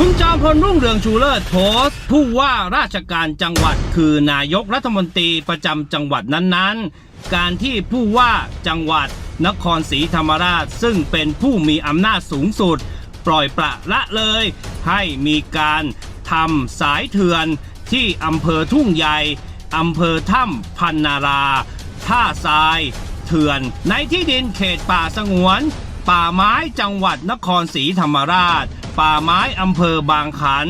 คุณจอมพลรุ่งเรืองชูเลิศโพสต์ผู้ว่าราชการจังหวัด คือนายกรัฐมนตรีประจำจังหวัดนั้นๆ การที่ผู้ว่าจังหวัด นครศรีธรรมราชซึ่งเป็นผู้มีอำนาจสูงสุด ปล่อยปละละเลย ให้มีการทำสายเถื่อนที่อำเภอทุ่งใหญ่อำเภอถ้ำพันนารา ท่าทราย เถื่อน ในที่ดินเขตป่าสงวน ป่าไม้จังหวัดนครศรีธรรมราช ป่าไม้อำเภอบางขัน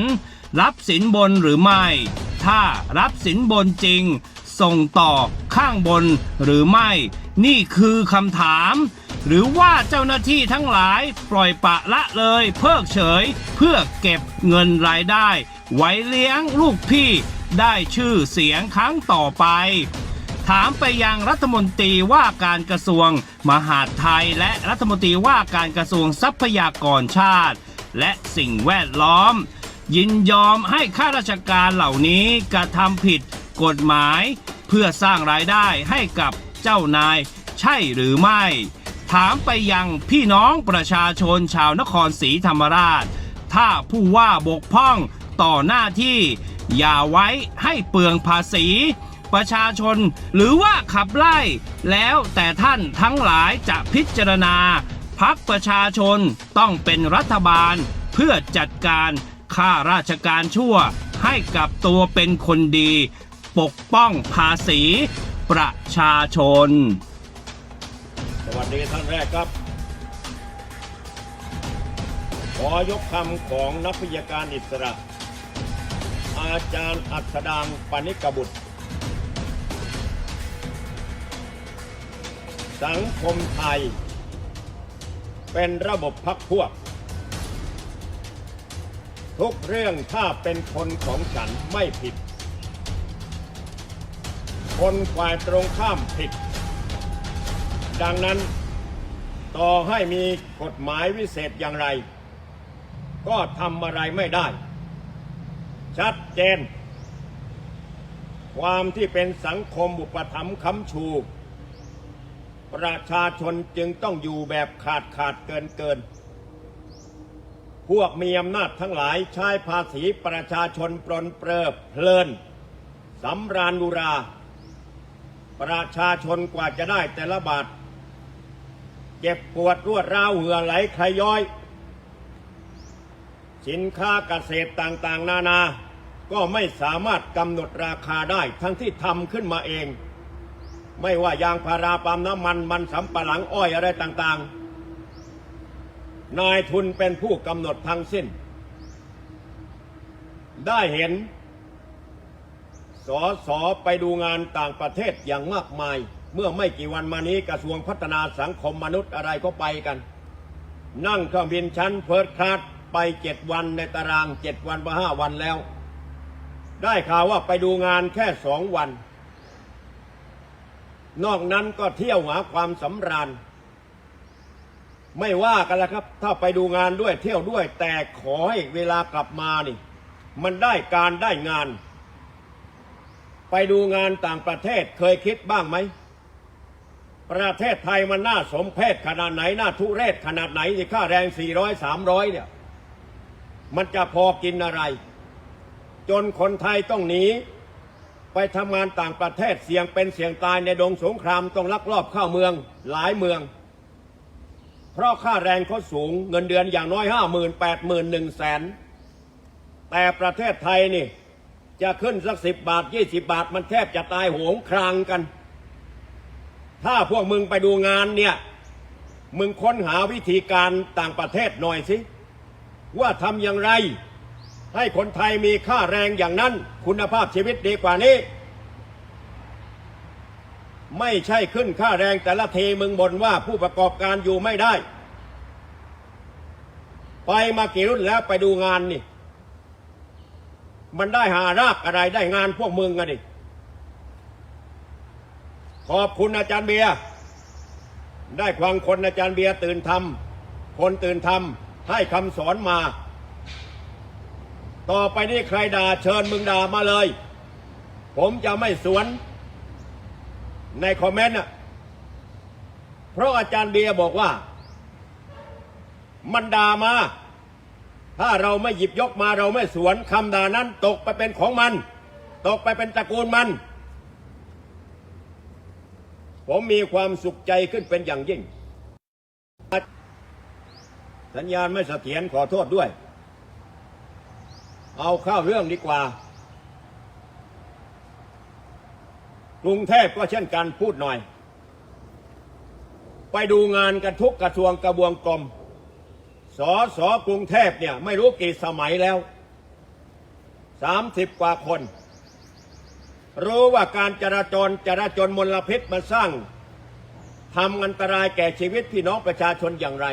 รับสินบนหรือไม่ ถ้ารับสินบนจริง ส่งต่อข้างบนหรือไม่ นี่คือคำถาม หรือว่าเจ้าหน้าที่ทั้งหลายปล่อยปะละเลยเพิกเฉย เพื่อเก็บเงินรายได้ ไว้เลี้ยงลูกพี่ได้ชื่อเสียงครั้งต่อไปถามไปยังรัฐมนตรีว่าการกระทรวงมหาดไทย และรัฐมนตรีว่าการกระทรวงทรัพยากรชาติ และสิ่งแวดล้อม ยินยอมให้ข้าราชการเหล่านี้กระทำผิดกฎหมาย เพื่อสร้างรายได้ให้กับเจ้านาย ใช่หรือไม่ ถามไปยังพี่น้องประชาชนชาวนครศรีธรรมราช ถ้าผู้ว่าบกพร่องต่อหน้าที่ อย่าไว้ให้เปลืองภาษี ประชาชนหรือว่าขับไล่ แล้วแต่ท่านทั้งหลายจะพิจารณาพักประชาชนต้องเป็นรัฐบาล พื่อจัดการข้าราชการชั่ว ให้กับตัวเป็นคนดี ปกป้องภาษี ประชาชน สวัสดีท่านแรกครับ ขอยกคำของนักวิทยาการอิสระ อาจารย์อัศดางปานิกบุตร สังคมไทย เป็นระบบพักพวก ทุกเรื่องถ้าเป็นคนของฉันไม่ผิด คนฝ่ายตรงข้ามผิด ดังนั้นต่อให้มีกฎหมายวิเศษอย่างไร ก็ทำอะไรไม่ได้ ชัดเจน ความที่เป็นสังคมอุปถัมภ์ค้ำชู ประชาชนจึงต้องอยู่แบบขาดขาดเกินเกิน พวกมีอำนาจทั้งหลายใช้ภาษีประชาชนปรนเปรอเพลินสำราญบุรา ประชาชนกว่าจะได้แต่ละบาท เจ็บปวดรวดร้าวเหือไหลใครย้อย สินค้าเกษตรต่างๆ นานา ก็ไม่สามารถกำหนดราคาได้ทั้งที่ทำขึ้นมาเอง ไม่ว่ายางพาราปาล์มน้ำมันมันสำปะหลังอ้อยอะไรต่างๆ นายทุนเป็นผู้กำหนดทั้งสิ้น ได้เห็น สอสอไปดูงานต่างประเทศอย่างมากมาย เมื่อไม่กี่วันมานี้กระทรวงพัฒนาสังคมมนุษย์อะไรก็ไปกัน นั่งเครื่องบินชั้นเพิร์ดคลาสไปเจ็ดวันในตารางเจ็ดวันมาห้าวันแล้ว ได้ข่าวว่าไปดูงานแค่สองวัน นอกนั้นก็เที่ยวหาความสำราญ ไม่ว่ากันแล้วครับ ถ้าไปดูงานด้วยเที่ยวด้วย แต่ขอให้เวลากลับมานี่ มันได้การได้งาน ไปดูงานต่างประเทศเคยคิดบ้างไหม ประเทศไทยมันน่าสมเพชขนาดไหนน่าทุเรศขนาดไหนที่ค่าแรง 400 300 เนี่ย มันจะพอกินอะไร จนคนไทยต้องหนีไปทำงานต่างประเทศเสี่ยงเป็นเสี่ยงตายในดงสงครามต้องลักลอบเข้าเมืองหลายเมือง เพราะค่าแรงเขาสูงเงินเดือนอย่างน้อยห้าหมื่นแปดหมื่นหนึ่งแสนแต่ประเทศไทยนี่ จะขึ้นสักสิบบาทยี่สิบาท มันแทบจะตายโหงครางกัน ถ้าพวกมึงไปดูงานเนี่ย มึงค้นหาวิธีการต่างประเทศหน่อยสิ ว่าทำอย่างไร ให้คนไทยมีค่าแรงอย่างนั้น คุณภาพชีวิตดีกว่านี้ ไม่ใช่ขึ้นค่าแรงแต่ละทีมึงบ่นว่าผู้ประกอบการอยู่ไม่ได้ ไปมากี่รุ่นแล้วไปดูงานนี่ มันได้หารากอะไรได้งานพวกมึงกันดิขอบคุณอาจารย์เบียร์ได้ฟังคนอาจารย์เบียร์ตื่นทำคนตื่นทำให้คำสอนมา ต่อไปนี้ใครด่าเชิญมึงด่ามาเลย ผมจะไม่สวน ในคอมเมนต์น่ะเพราะอาจารย์เบียร์บอกว่า มันด่ามา ถ้าเราไม่หยิบยกมาเราไม่สวนคำด่านั้น ตกไปเป็นของมัน ตกไปเป็นตระกูลมัน ผมมีความสุขใจขึ้นเป็นอย่างยิ่ง สัญญาณไม่เสถียรขอโทษด้วย เอาเข้าเรื่องดีกว่า กรุงเทพก็เช่นกันพูดหน่อย ไปดูงานกันทุกกระทรวงกระบวงกรมสอสอกรุงเทพเนี่ยไม่รู้กี่สมัยแล้วสามสิบกว่าคน รู้ว่าการจราจรจราจรมลพิษมันสร้างทำอันตรายแก่ชีวิตพี่น้องประชาชนอย่างไร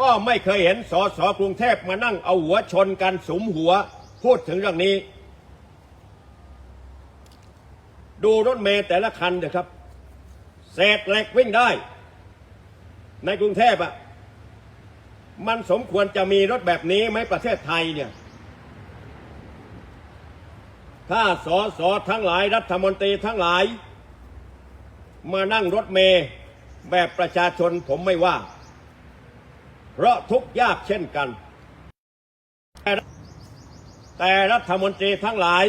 ก็ไม่เคยเห็นสอสอกรุงเทพมานั่งเอาหัวชนกันสมหัวพูดถึงเรื่องนี้ ดูรถเมล์แต่ละคันเถอะครับเศษเหล็กวิ่งได้ ในกรุงเทพอะ่ะมันสมควรจะมีรถแบบนี้ไหมประเทศไทยเนี่ย ถ้าสอสอทั้งหลายรัฐมนตรีทั้งหลาย มานั่งรถเมล์แบบประชาชนผมไม่ว่า เพราะทุกยากเช่นกัน แต่รัฐมนตรีทั้งหลาย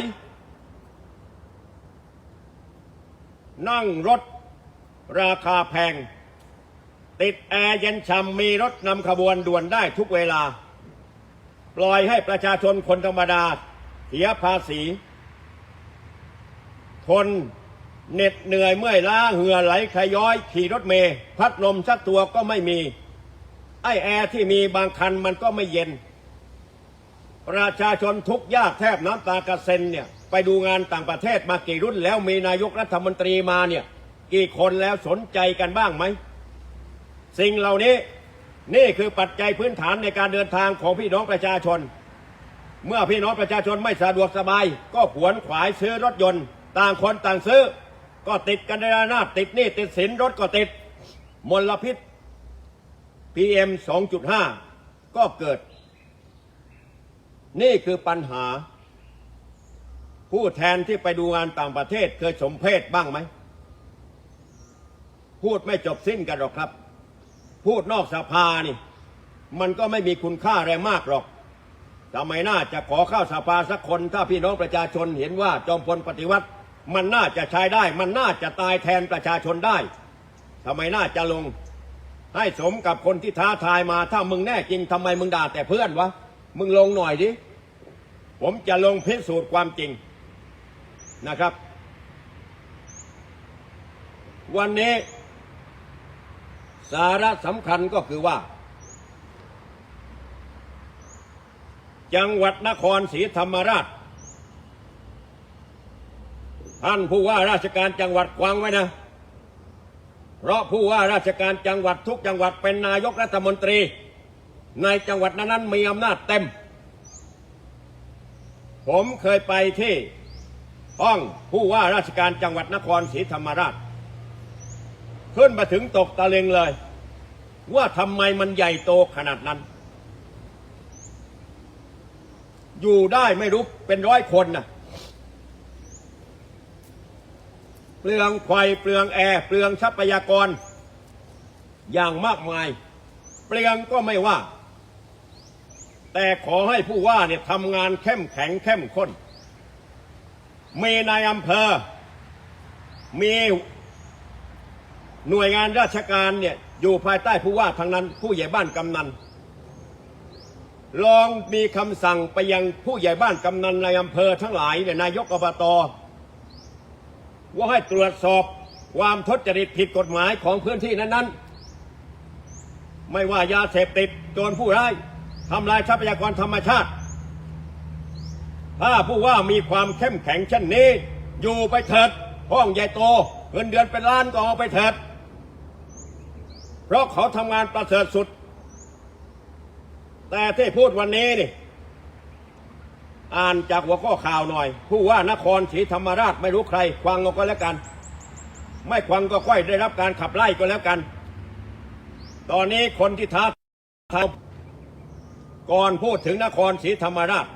นั่งรถราคาแพง ติดแอร์เย็นช่ำมีรถนำขบวนด่วนได้ทุกเวลา ปล่อยให้ประชาชนคนธรรมดาเสียภาษี คนเหน็ดเหนื่อยเมื่อยล้าเหงื่อไหลขย้อย ขี่รถเมล์พัดลมสักตัวก็ไม่มี ไอแอร์ที่มีบางคันมันก็ไม่เย็น ประชาชนทุกยากแทบน้ำตากระเซ็นเนี่ยไปดูงานต่างประเทศมากี่รุ่นแล้วมีนายกรัฐมนตรีมาเนี่ยกี่คนแล้วสนใจกันบ้างไหม สิ่งเหล่านี้นี่คือปัจจัยพื้นฐานในการเดินทางของพี่น้องประชาชน เมื่อพี่น้องประชาชนไม่สะดวกสบาย ก็ขวนขวายซื้อรถยนต์ ต่างคนต่างซื้อ ก็ติดกันในระนาบติดนี่ติดสินรถก็ติดมลพิษ PM 2.5 ก็เกิด นี่คือปัญหา ผู้แทนที่ไปดูงานต่างประเทศเคยสมเพศบ้างไหม พูดไม่จบสิ้นกันหรอกครับ พูดนอกสภานี่ มันก็ไม่มีคุณค่าอะไรมากหรอกทำไมน่าจะขอเข้าสภาสักคน ถ้าพี่น้องประชาชนเห็นว่าจอมพลปฏิวัติ มันน่าจะใช้ได้ มันน่าจะตายแทนประชาชนได้ทำไมน่าจะลง ให้สมกับคนที่ท้าทายมา ถ้ามึงแน่จริงทำไมมึงด่าแต่เพื่อนวะ มึงลงหน่อยดิ ผมจะลงพิสูจน์ความจริงนะครับ วันนี้ สาระสำคัญก็คือว่า จังหวัดนครศรีธรรมราช ท่านผู้ว่าราชการจังหวัดฟังไว้นะ เพราะผู้ว่าราชการจังหวัดทุกจังหวัดเป็นนายกรัฐมนตรี ในจังหวัดนั้น ๆ มีอำนาจเต็ม ผมเคยไปที่ห้องผู้ว่าราชการจังหวัดนครศรีธรรมราช ขึ้นมาถึงตกตะลึงเลย ว่าทำไมมันใหญ่โตขนาดนั้น อยู่ได้ไม่รู้เป็นร้อยคนน่ะเปลืองไฟเปลืองแอร์เปลืองทรัพยากร อย่างมากมาย เปลืองก็ไม่ว่า แต่ขอให้ผู้ว่าเนี่ยทำงานเข้มแข็งเข้มข้น มีนายอำเภอ มีหน่วยงานราชการเนี่ยอยู่ภายใต้ผู้ว่าทั้งนั้นผู้ใหญ่บ้านกำนัน ลองมีคำสั่งไปยังผู้ใหญ่บ้านกำนันในอำเภอทั้งหลายเนี่ยนายกอบต ว่าให้ตรวจสอบความทุจริตผิดกฎหมายของพื้นที่นั้นๆ ไม่ว่ายาเสพติดโจรผู้ร้าย ทำลายทรัพยากรธรรมชาติ ถ้าผู้ว่ามีความเข้มแข็งเช่นนี้ อยู่ไปเถิดห้องใหญ่โตเงินเดือนเป็นล้านก็เอาไปเถิด เพราะเขาทำงานประเสริฐสุด แต่ที่พูดวันนี้นี่ อ่านจากหัวข้อข่าวหน่อย ผู้ว่านครศรีธรรมราชไม่รู้ใครควังเอาก็แล้วกัน ไม่ควังก็ค่อยได้รับการขับไล่ก็แล้วกัน ตอนนี้คนที่ท้าทาย ก่อนพูดถึงนครศรีธรรมราช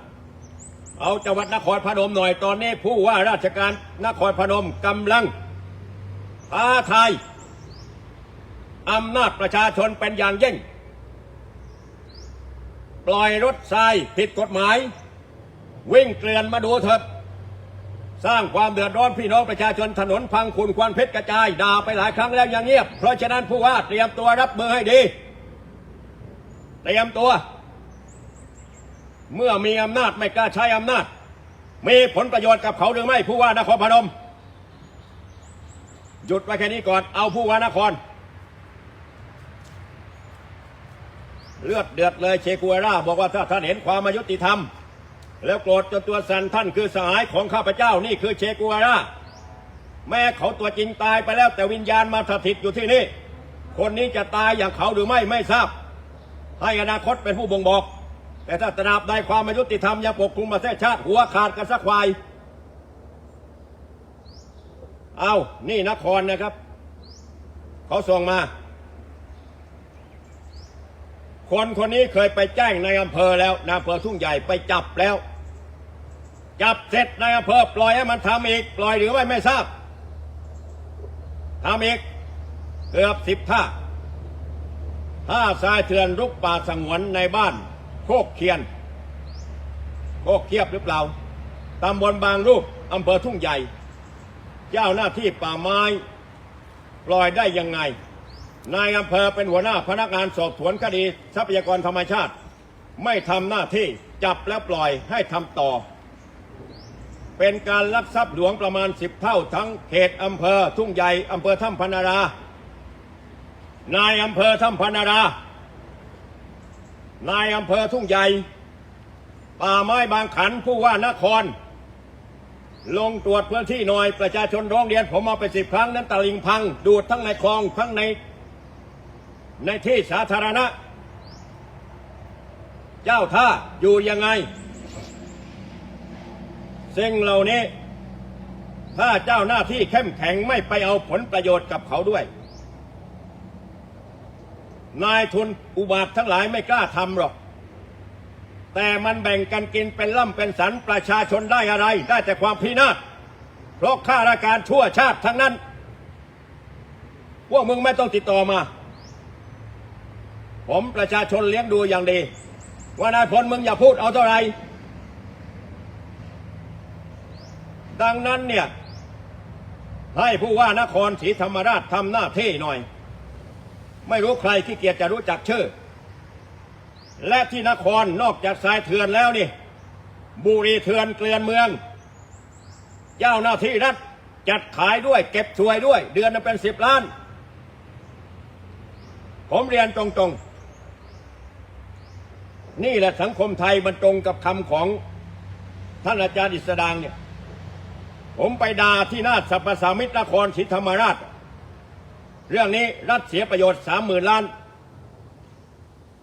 เอาจังหวัดนครพนมหน่อยตอนนี้ผู้ว่าราชการนครพนมกำลังท้าทายอำนาจประชาชนเป็นอย่างยิ่ง ปล่อยรถทรายผิดกฎหมาย วิ่งเกลื่อนมาดูเถิดสร้างความเดือดร้อนพี่น้องประชาชนถนนพังคุณควันเพชรกระจายด่าไปหลายครั้งแล้วยังเงียบ เพราะฉะนั้นผู้ว่าเตรียมตัวรับมือให้ดี เตรียมตัว เมื่อมีอำนาจไม่กล้าใช้อำนาจ มีผลประโยชน์กับเขาหรือไม่ผู้ว่านครพนม หยุดไว้แค่นี้ก่อนเอาผู้ว่านคร เลือดเดือดเลยเชกัวร่าบอกว่าถ้าท่านเห็นความอายุติธรรม แล้วโกรธจนตัวสั่นท่านคือสหายของข้าพเจ้านี่คือเชกัวร่าแม้เขาตัวจริงตายไปแล้วแต่วิญญาณมาสถิตอยู่ที่นี่ คนนี้จะตายอย่างเขาหรือไม่ไม่ทราบ ให้อนาคตเป็นผู้บ่งบอก แต่ถ้าตราบใดความอายุติธรรมยังปกคลุมประเทศชาติหัวขาดกันสักควาย เอานี่นครนะครับ เขาส่งมา คนคนนี้เคยไปแจ้งในอำเภอแล้วนอำเภอทุ่งใหญ่ไปจับแล้ว จับเสร็จในอำเภอปล่อยให้มันทำอีก ปล่อยหรือไม่ไม่ทราบทำอีกเกือบสิบท่าท่าทรายเถื่อนรุกป่าสงวนในบ้าน โคกเคียน โคกเคียบหรือเปล่าตำบลบางรูปอำเภอทุ่งใหญ่ เจ้าหน้าที่ป่าไม้ปล่อยได้ยังไง นายอำเภอเป็นหัวหน้าพนักงานสอบสวนคดีทรัพยากรธรรมชาติ ไม่ทำหน้าที่จับแล้วปล่อยให้ทำต่อ เป็นการลักทรัพย์หลวงประมาณสิบเท่าทั้งเขตอำเภอทุ่งใหญ่อำเภอถ้ำพนารา นายอำเภอถ้ำพนารา นายอำเภอทุ่งใหญ่ ป่าไม้บางขันผู้ว่านคร ลงตรวจพื้นที่หน่อยประชาชนร้องเรียน ผมมาไปสิบครั้งนั้นตะลิงพัง ดูดทั้งในคลองทั้งใน ในที่สาธารณะ เจ้าท่าอยู่ยังไงสิ่งเหล่านี้ ถ้าเจ้าหน้าที่เข้มแข็งไม่ไปเอาผลประโยชน์กับเขาด้วย นายทุนอุบาททั้งหลายไม่กล้าทำหรอก แต่มันแบ่งกันกินเป็นล่ำเป็นสันประชาชนได้อะไร ได้แต่ความพินาศเพราะข้าราชการชั่วชาติทั้งนั้น พวกมึงไม่ต้องติดต่อมา ผมประชาชนเลี้ยงดูอย่างดี ว่านายพลมึงอย่าพูดเอาเท่าไหร่ดังนั้นเนี่ย ให้ผู้ว่านครศรีธรรมราชทำหน้าที่หน่อย ไม่รู้ใครที่เกียจจะรู้จักชื่อ และที่นครนอกจากทรายเถื่อนแล้วนี่ บุรีเถื่อนเกลือนเมือง เจ้าหน้าที่รัฐจัดขายด้วยเก็บสวยด้วย เดือนละเป็นสิบล้าน ผมเรียนตรงๆ นี่แหละสังคมไทยมันตรงกับคำของท่านอาจารย์อิสดางเนี่ย ผมไปด่าที่นาฏสรรพสามิตรนครศรีธรรมราช เรื่องนี้รัฐเสียประโยชน์สามหมื่นล้าน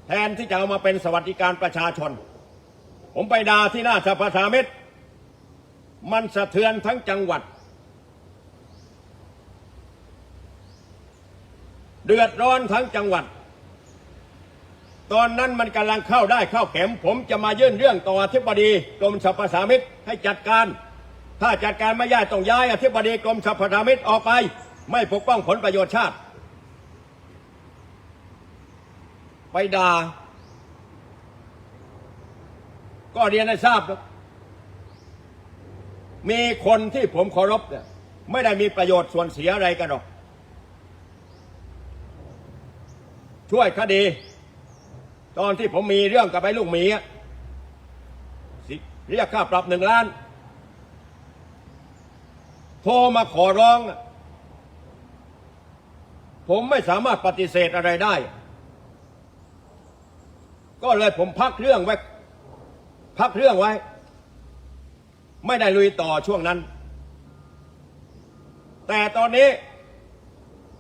แทนที่จะเอามาเป็นสวัสดิการประชาชน ผมไปด่าที่หน้าสภาสามิตร มันสะเทือนทั้งจังหวัด เดือดร้อนทั้งจังหวัด ตอนนั้นมันกำลังเข้าได้เข้าเข็ม ผมจะมายื่นเรื่องต่ออธิบดีกรมสรรพสามิตให้จัดการ ถ้าจัดการไม่ได้ต้องย้ายอธิบดีกรมสรรพสามิตออกไป ไม่ปกป้องผลประโยชน์ชาติ ไปด่าก็เรียนให้ทราบครับมีคนที่ผมเคารพเนี่ยไม่ได้มีประโยชน์ส่วนเสียอะไรกันหรอก ช่วยคดี ตอนที่ผมมีเรื่องกับไอ้ลูกหมีสิเรียกค่าปรับหนึ่งล้าน โทรมาขอร้อง ผมไม่สามารถปฏิเสธอะไรได้ ก็เลยผมพักเรื่องไว้ พักเรื่องไว้ ไม่ได้ลุยต่อช่วงนั้น แต่ตอนนี้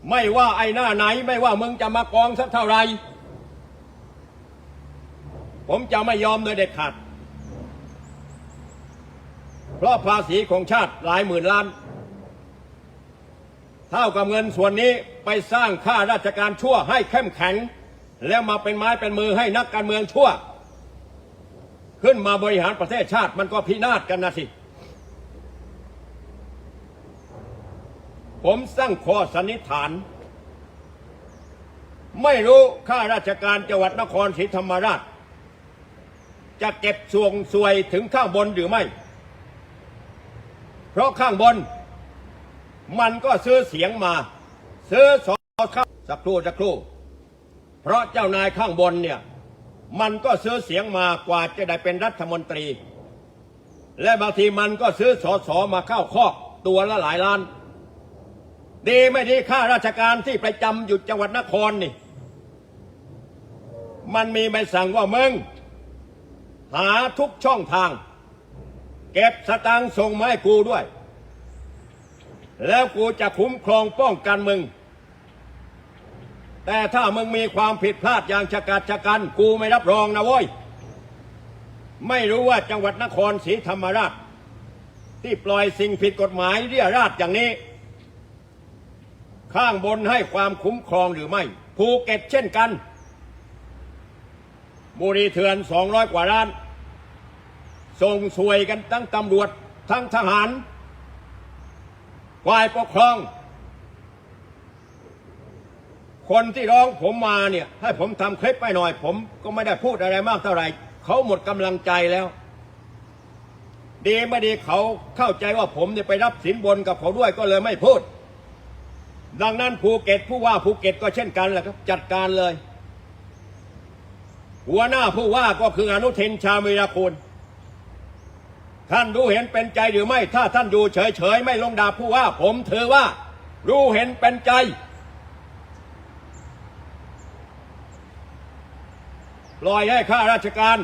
ไม่ว่าไอ้หน้าไหน ไม่ว่ามึงจะมากองสักเท่าไหร่ผมจะไม่ยอมโดยเด็ดขาด เพราะภาษีของชาติหลายหมื่นล้าน เท่ากับเงินส่วนนี้ไปสร้างข้าราชการชั่วให้เข้มแข็ง แล้วมาเป็นไม้เป็นมือให้นักการเมืองชั่ว ขึ้นมาบริหารประเทศชาติมันก็พินาศกันนะสิ ผมสร้างข้อสันนิษฐาน ไม่รู้ข้าราชการจังหวัดนครศรีธรรมราช จะเก็บส่วงสวยถึงข้างบนหรือไม่ เพราะข้างบน มันก็ซื้อเสียงมา ซื้อสอเข้าสักครู่สักครู่ เพราะเจ้านายข้างบนเนี่ย มันก็ซื้อเสียงมากว่าจะได้เป็นรัฐมนตรี และบางทีมันก็ซื้อสอสอมาเข้าคอกตัวละหลายล้าน ดีไม่ดีข้าราชการที่ประจำอยู่จังหวัดนครนี่ มันมีใบสั่งว่ามึง หาทุกช่องทาง เก็บสตางค์ส่งมาให้กูด้วย แล้วกูจะคุ้มครองป้องกันมึง แต่ถ้ามึงมีความผิดพลาดอย่างชะกัดชะกัน กูไม่รับรองนะเว้ย ไม่รู้ว่าจังหวัดนครศรีธรรมราช ที่ปล่อยสิ่งผิดกฎหมายเรียราดอย่างนี้ ข้างบนให้ความคุ้มครองหรือไม่ ภูเก็ตเช่นกัน บุรีเถื่อนสองร้อยกว่าล้าน ส่งสวยกันทั้งตำรวจทั้งทหาร ฝ่ายปกครอง คนที่ร้องผมมาเนี่ยให้ผมทำคลิปไปหน่อย ผมก็ไม่ได้พูดอะไรมากเท่าไหร่เขาหมดกำลังใจแล้ว ดีไม่ดีเขาเข้าใจว่าผมเนี่ยไปรับสินบนกับเขาด้วยก็เลยไม่พูด ดังนั้นภูเก็ตผู้ว่าภูเก็ตก็เช่นกันแหละครับจัดการเลย หัวหน้าผู้ว่าก็คืออนุทินชาญวีรกูล ท่านรู้เห็นเป็นใจหรือไม่ ถ้าท่านอยู่เฉยๆ ไม่ลงดาบผู้ว่า ผมถือว่า รู้เห็นเป็นใจ ปล่อยให้ข้าราชการ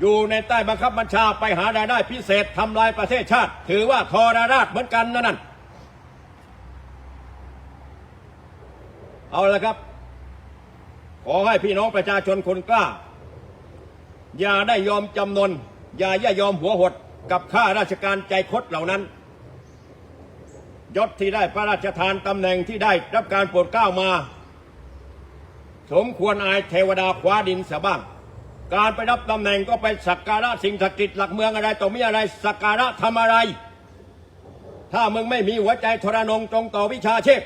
อยู่ในใต้บังคับบัญชาไปหารายได้พิเศษทำลายประเทศชาติ ถือว่าทรราชเหมือนกันนะนั่นเอาละครับ ขอให้พี่น้องประชาชนคนกล้า อย่าได้ยอมจำนน อย่าย่ายอมหัวหดกับข้าราชการใจคดเหล่านั้นยศที่ได้พระราชทานตำแหน่งที่ได้รับการโปรดเกล้ามา สมควรอายเทวดาคว้าดินเสียบ้าง การไปรับตำแหน่งก็ไปสักการะสิ่งศักดิ์สิทธิ์หลักเมืองอะไรต่อมีอะไรสักการะทำอะไร ถ้ามึงไม่มีหัวใจทรนงตรงต่อวิชาชีพ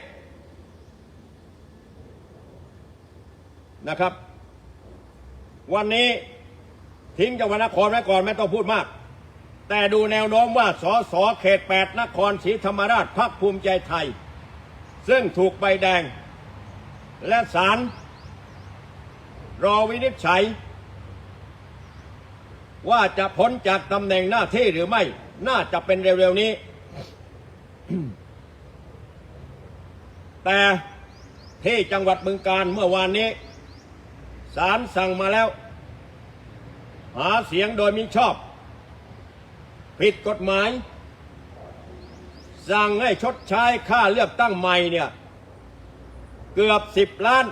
นะครับ วันนี้ ทิ้งจังหวัดนครไว้ก่อนไม่ต้องพูดมาก แต่ดูแนวโน้มว่าสสเขต8นครศรีธรรมราชพักภูมิใจไทย ซึ่งถูกใบแดง และศาลรอวินิจฉัย ว่าจะพ้นจากตำแหน่งหน้าที่หรือไม่ น่าจะเป็นเร็วๆนี้ แต่ที่จังหวัดบึงการเมื่อวานนี้ศาลสั่งมาแล้ว หาเสียงโดยมิชอบ ผิดกฎหมาย สั่งให้ชดใช้ค่าเลือกตั้งใหม่เนี่ย เกือบสิบล้าน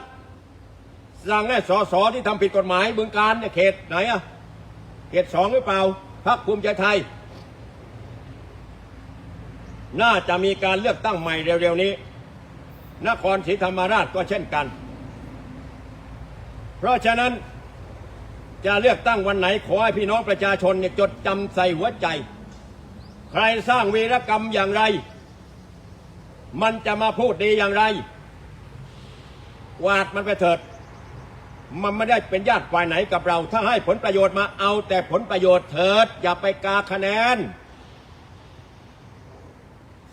สั่งให้สสที่ทำผิดกฎหมายบึงการเนี่ยเขตไหนอะเขตสองหรือเปล่าพักภูมิใจไทย น่าจะมีการเลือกตั้งใหม่เร็วๆนี้ นครศรีธรรมราชก็เช่นกัน เพราะฉะนั้น จะเลือกตั้งวันไหน ขอให้พี่น้องประชาชนเนี่ยจดจำใส่หัวใจ ใครสร้างวีรกรรมอย่างไร มันจะมาพูดดีอย่างไรวาดมันไปเถิด มันไม่ได้เป็นญาติฝ่ายไหนกับเรา ถ้าให้ผลประโยชน์มาเอาแต่ผลประโยชน์เถิด อย่าไปกาคะแนน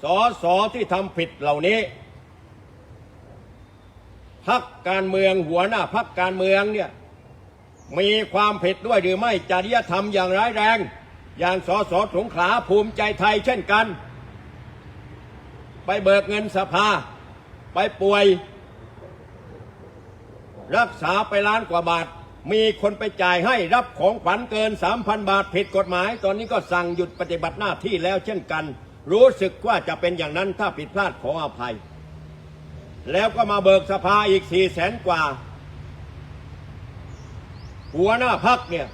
สอสอที่ทำผิดเหล่านี้พักการเมืองหัวหน้าพักการเมืองเนี่ย มีความผิดด้วยหรือไม่จริยธรรมอย่างร้ายแรง อย่างสสสงขลาภูมิใจไทยเช่นกัน ไปเบิกเงินสภา ไปป่วย รักษาไปล้านกว่าบาท มีคนไปจ่ายให้รับของขวัญเกิน 3,000 บาทผิดกฎหมาย ตอนนี้ก็สั่งหยุดปฏิบัติหน้าที่แล้วเช่นกัน รู้สึกว่าจะเป็นอย่างนั้นถ้าผิดพลาดขออภัย แล้วก็มาเบิกสภาอีกสี่แสนกว่า หัวหน้าพักเนี่ย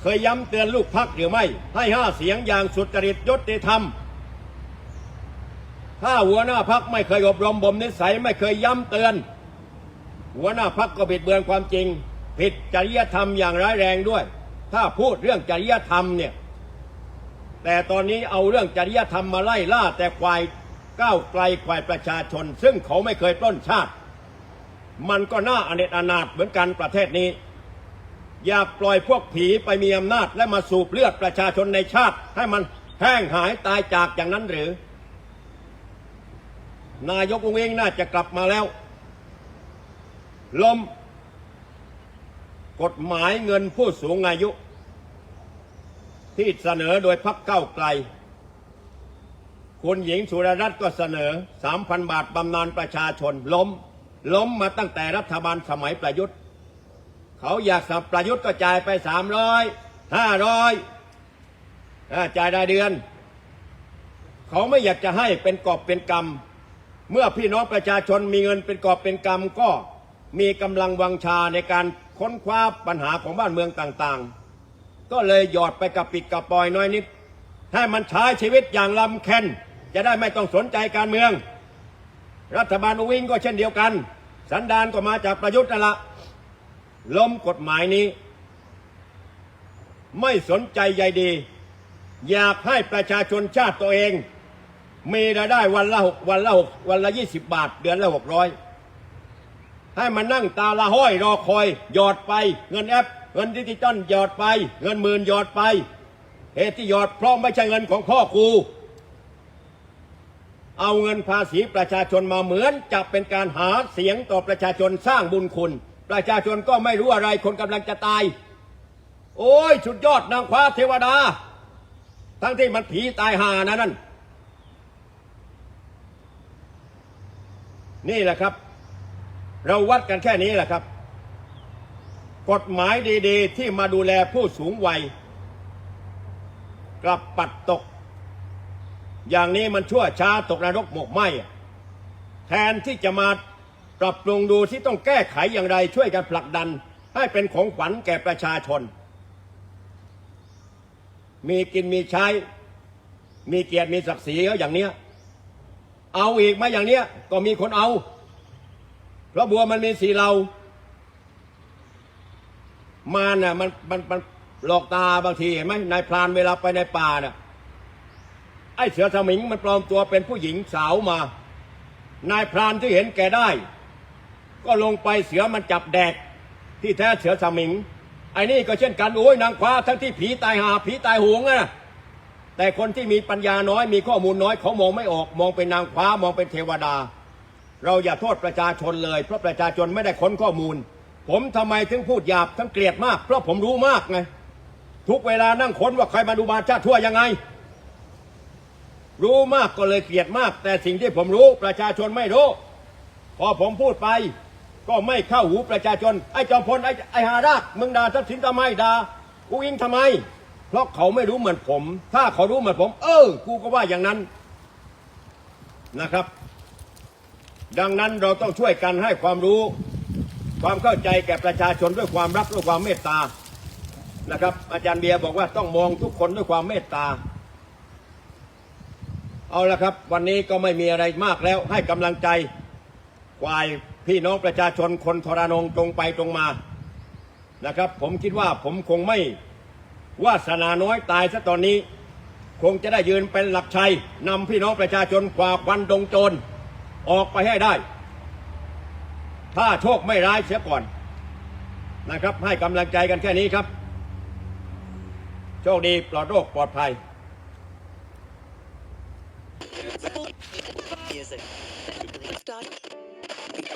เคยย้ำเตือนลูกพักหรือไม่ ให้ห้าเสียงอย่างสุจริตยุติธรรม ถ้าหัวหน้าพักไม่เคยอบรมบ่มนิสัยไม่เคยย้ำเตือน หัวหน้าพักก็บิดเบือนความจริง ผิดจริยธรรมอย่างร้ายแรงด้วย ถ้าพูดเรื่องจริยธรรมเนี่ยแต่ตอนนี้เอาเรื่องจริยธรรมมาไล่ล่าแต่ควายก้าวไกลควายประชาชน ซึ่งเขาไม่เคยปล้นชาติ มันก็น่าอเนจอนาถเหมือนกันประเทศนี้ อย่าปล่อยพวกผีไปมีอำนาจ และมาสูบเลือดประชาชนในชาติ ให้มันแห้งหายตายจากอย่างนั้นหรือ นายกองเองน่าจะกลับมาแล้วล้มกฎหมายเงินผู้สูงอายุ ที่เสนอโดยพักเก้าไกล คุณหญิงสุรรัตน์ก็เสนอ 3,000 บาทบำนาญประชาชนล้ม ล้มมาตั้งแต่รัฐบาลสมัยประยุทธ์ เขาอยากสับประยุทธ์ก็จ่ายไป300 500อ่าจ่ายรายเดือน เขาไม่อยากจะให้เป็นกอบเป็นกำเมื่อพี่น้องประชาชนมีเงินเป็นกอบเป็นกำก็มีกำลังวังชาในการค้นคว้าปัญหาของบ้านเมืองต่างๆ ก็เลยหยอดไปกับปิดกับปล่อยน้อยนิด ให้มันใช้ชีวิตอย่างลำเค็นจะได้ไม่ต้องสนใจการเมือง รัฐบาลวิ่งก็เช่นเดียวกัน สันดานก็มาจากประยุทธ์นั่นละ ล้มกฎหมายนี้ ไม่สนใจใยดี อยากให้ประชาชนชาติตัวเอง มีรายได้วันละหกวันละหกวันละยี่สิบบาท เดือนละหกร้อยให้มันนั่งตาละห้อยรอคอย หยอดไป เงินแอป เงินดิจิตอลหยอดไป เงินหมื่นหยอดไปเหตุที่หยอดเพราะไม่ใช่เงินของพ่อกูเอาเงินภาษีประชาชนมาเหมือนจะเป็นการหาเสียงต่อประชาชนสร้างบุญคุณ ประชาชนก็ไม่รู้อะไรคนกำลังจะตาย โอ้ยสุดยอดนางฟ้าเทวดา ทั้งที่มันผีตายหานะนั่น นี่แหละครับ เราวัดกันแค่นี้แหละครับ กฎหมายดีๆ ที่มาดูแลผู้สูงวัย กลับปัดตก อย่างนี้มันชั่วช้าตกนรกหมกไหมแทนที่จะมา ปรับปรุงดูที่ต้องแก้ไขอย่างไรช่วยกันผลักดัน ให้เป็นของขวัญแก่ประชาชน มีกินมีใช้ มีเกียรติมีศักดิ์ศรีก็อย่างเนี้ย เอาอีกไหมาอย่างเนี้ยก็มีคนเอา เพราะบัวมันมีสีเรา มาน่ะมันมันมันหลอกตาบางทีเห็นไหมนายพรานเวลาไปในป่าน่ะไอ้เสือสมิงมันปลอมตัวเป็นผู้หญิงสาวมา นายพรานที่เห็นแก่ได้ ก็ลงไปเสือมันจับแดก ที่แท้เสือสมิงไอ้นี่ก็เช่นกันโอ้ยนางฟ้าทั้งที่ผีตายหาผีตายหงอะแต่คนที่มีปัญญาน้อยมีข้อมูลน้อยเขามองไม่ออก มองเป็นนางฟ้ามองเป็นเทวดา เราอย่าโทษประชาชนเลย เพราะประชาชนไม่ได้ค้นข้อมูล ผมทำไมถึงพูดหยาบทั้งเกลียดมาก เพราะผมรู้มากไงทุกเวลานั่งค้นว่าใครมาดูมาชาติทั่วยังไง รู้มากก็เลยเกลียดมาก แต่สิ่งที่ผมรู้ประชาชนไม่รู้ พอผมพูดไป ก็ไม่เข้าหูประชาชน ไอ้จอมพลไอ้ไอ้หาราชมึงด่าทักษิณทำไมด่ากูอิงทำไม เพราะเขาไม่รู้เหมือนผม ถ้าเขารู้เหมือนผม เออ กูก็ว่าอย่างนั้นนะครับ ดังนั้นเราต้องช่วยกันให้ความรู้ ความเข้าใจแก่ประชาชนด้วยความรักด้วยความเมตตานะครับ อาจารย์เบียร์บอกว่าต้องมองทุกคนด้วยความเมตตาเอาละครับ วันนี้ก็ไม่มีอะไรมากแล้วให้กำลังใจควาย พี่น้องประชาชนคนทรานงตรงไปตรงมานะครับ ผมคิดว่าผมคงไม่วาสนาน้อยตายซะตอนนี้ คงจะได้ยืนเป็นหลักชัยนำพี่น้องประชาชนกว่าควันดงโจรออกไปให้ได้ ถ้าโชคไม่ร้ายเสียก่อนนะครับ ให้กำลังใจกันแค่นี้ครับ โชคดีปลอดโรคปลอดภัย Music.